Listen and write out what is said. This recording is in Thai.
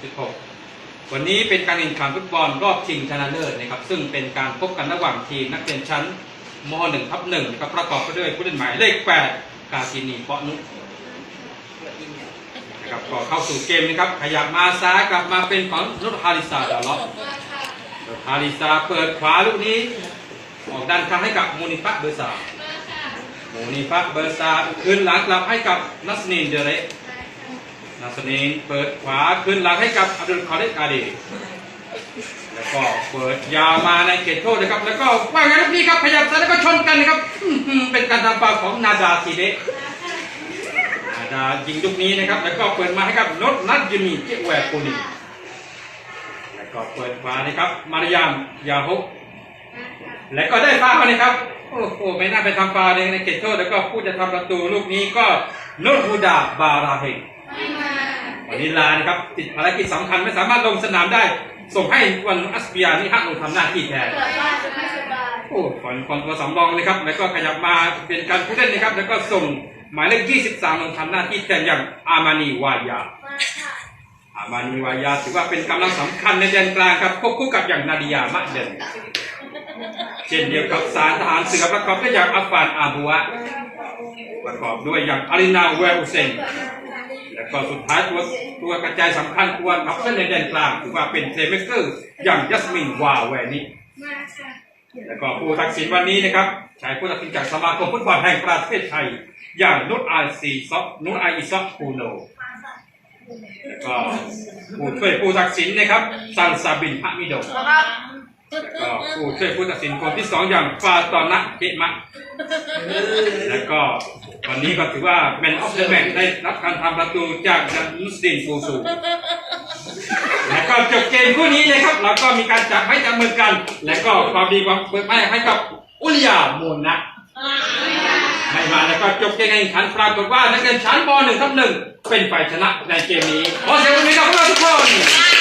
2566 วันนี้เป็นการแข่งขันฟุตบอลรอบชิงชนะเลิศนะครับ ซึ่งเป็นการพบกันระหว่างทีมนักเรียนชั้นม .1 ทับ1นะครับประกอบไปด้วยผู้เล่นหมายเลข 8 กาซินีเปาะนุนะครับก็เข้าสู่เกมนะครับ ขยับมาซ้ายกลับมาเป็นของนุชฮาริซาดาล็อกฮาริซาเปิดขวาลูกนี้ ออกด้านข้างให้กับมูนิฟะเบอร์สามมูนิฟะเบอร์สามคืนหลังกลับให้กับนัสนีนเดเรส นาสนีนเปิดขวาขึ้นหลังให้กับอับดุลคาริกอาดีแล้วก็เปิดยาวมาในเขตโทษนะครับ แล้วก็ว่าไงครับพี่ครับขยับซ้ายแล้วก็ชนกันนะครับเป็นการทำฟาวของนาดาซีเดะนาดายิงลูกนี้นะครับ แล้วก็เปิดมาให้กับนดนัดยูนีเจแวร์ปูนีแล้วก็เปิดขวานะครับ มารยามยาฮกแล้วก็ได้ฟาวล์นะครับโอ้โหไม่น่าไปทำฟาวเลยในเขตโทษแล้วก็ผู้จะทำประตูลูกนี้ก็นุฮูดาบาราเฮง วันนี้ลานะครับ ติดภารกิจสำคัญไม่สามารถลงสนามได้ ส่งให้วันอัสเปียนี่ฮักลงทำหน้าที่แทนโอ้ฝอนฝอนตัวสำรองเลยครับ แล้วก็ขยับมาเป็นการผู้เล่นนะครับ แล้วก็ส่งหมายเลข 23 ลงทำหน้าที่แทนอย่างอามานีวายา อามานีวายาถือว่าเป็นกำลังสำคัญในแดนกลางครับควบคู่กับอย่างนาดิยามะเดนเช่นเดียวกับสารทหารเสือประกอบด้วยอย่างอัฟฟานอาบัวประกอบด้วยอย่างอารินาเวลอุเซนแล้ว ก็สุดท้ายตัวตัวกระจายสำคัญตัวขับเส้นในแดนกลางถือว่าเป็นเทเมเกอร์อย่างยัสมินวาแวนิแล้วก็ผู้ตัดสินวันนี้นะครับชายผู้ตัดสินจากสมาคมฟุตบอลแห่งประเทศไทย อย่างนุชไอซีซอกนุชไออิซอกปูโนแล้วก็ผู้ช่วยผู้ตัดสินนะครับซันซาบินฮะมิโด แล้วก็ผู้ช่วยผู้ตัดสินคนที่สองอย่างฟาตอนะเกะมะแล้วก็วันนี้ก็ถือว่าแมนออฟเดอะแมตได้รับการทำประตูจากนันนุสตินฟูซูแล้วก็จบเกมคู่นี้นะครับแล้วก็มีการจับให้จับมือกัน แล้วก็ความดีความเปิดให้ให้กับอุลยาโมนนะให้มาแล้วก็จบเกมแข่งขันปรากฏว่านักเรียนชั้นป .1 ทับหนึ่งเป็นฝ่ายชนะในเกมนี้ขอเสียงปรบมือกับพวกเราทุกคน